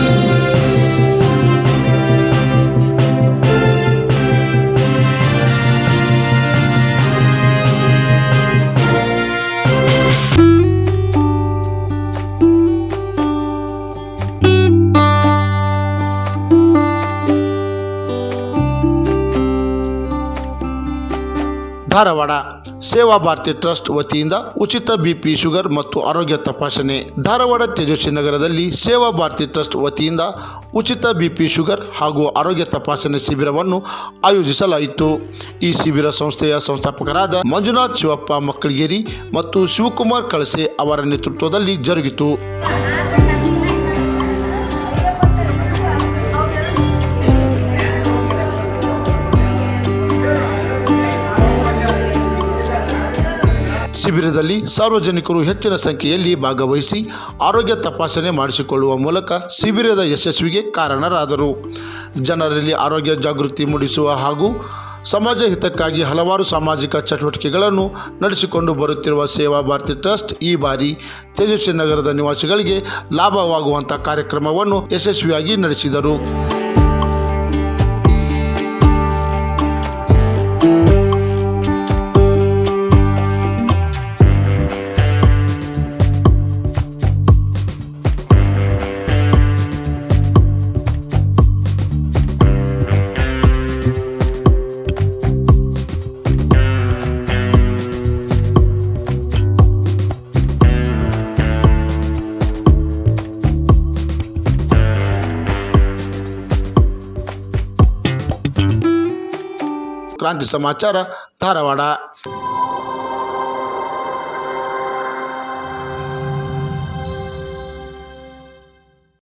Thank you. Dharwad ಸೇವಾ Bharati trust ವತಿಯಿಂದ ಉಚಿತ ಬಿಪಿ ಶುಗರ್ ಮತ್ತು ಆರೋಗ್ಯ ತಪಾಸಣೆ. ಧಾರವಾಡ ತೇಜಸ್ವಿ ನಗರದಲ್ಲಿ ಸೇವಾ ಭಾರತಿ ಟ್ರಸ್ಟ್ ವತಿಯಿಂದ ಉಚಿತ ಬಿಪಿ ಶುಗರ್ ಹಾಗೂ ಆರೋಗ್ಯ ತಪಾಸಣೆ ಶಿಬಿರವನ್ನು ಆಯೋಜಿಸಲಾಯಿತು. ಈ ಶಿಬಿರ ಸಂಸ್ಥೆಯ ಸಂಸ್ಥಾಪಕರಾದ ಮಂಜುನಾಥ್ ಶಿವಪ್ಪ ಮಕ್ಕಳಗೇರಿ ಮತ್ತು ಶಿವಕುಮಾರ್ ಕಳಸೆ ಅವರ ನೇತೃತ್ವದಲ್ಲಿ ಜರುಗಿತು. ಶಿಬಿರದಲ್ಲಿ ಸಾರ್ವಜನಿಕರು ಹೆಚ್ಚಿನ ಸಂಖ್ಯೆಯಲ್ಲಿ ಭಾಗವಹಿಸಿ ಆರೋಗ್ಯ ತಪಾಸಣೆ ಮಾಡಿಸಿಕೊಳ್ಳುವ ಮೂಲಕ ಶಿಬಿರದ ಯಶಸ್ವಿಗೆ ಕಾರಣರಾದರು. ಜನರಲ್ಲಿ ಆರೋಗ್ಯ ಜಾಗೃತಿ ಮೂಡಿಸುವ ಹಾಗೂ ಸಮಾಜ ಹಿತಕ್ಕಾಗಿ ಹಲವಾರು ಸಾಮಾಜಿಕ ಚಟುವಟಿಕೆಗಳನ್ನು ನಡೆಸಿಕೊಂಡು ಬರುತ್ತಿರುವ ಸೇವಾ ಭಾರತಿ ಟ್ರಸ್ಟ್ ಈ ಬಾರಿ ತೇಜಸ್ವಿ ನಗರದ ನಿವಾಸಿಗಳಿಗೆ ಲಾಭವಾಗುವಂಥ ಕಾರ್ಯಕ್ರಮವನ್ನು ಯಶಸ್ವಿಯಾಗಿ ನಡೆಸಿದರು. ಕ್ರಾಂತಿ ಸಮಾಚಾರ ಧಾರವಾಡ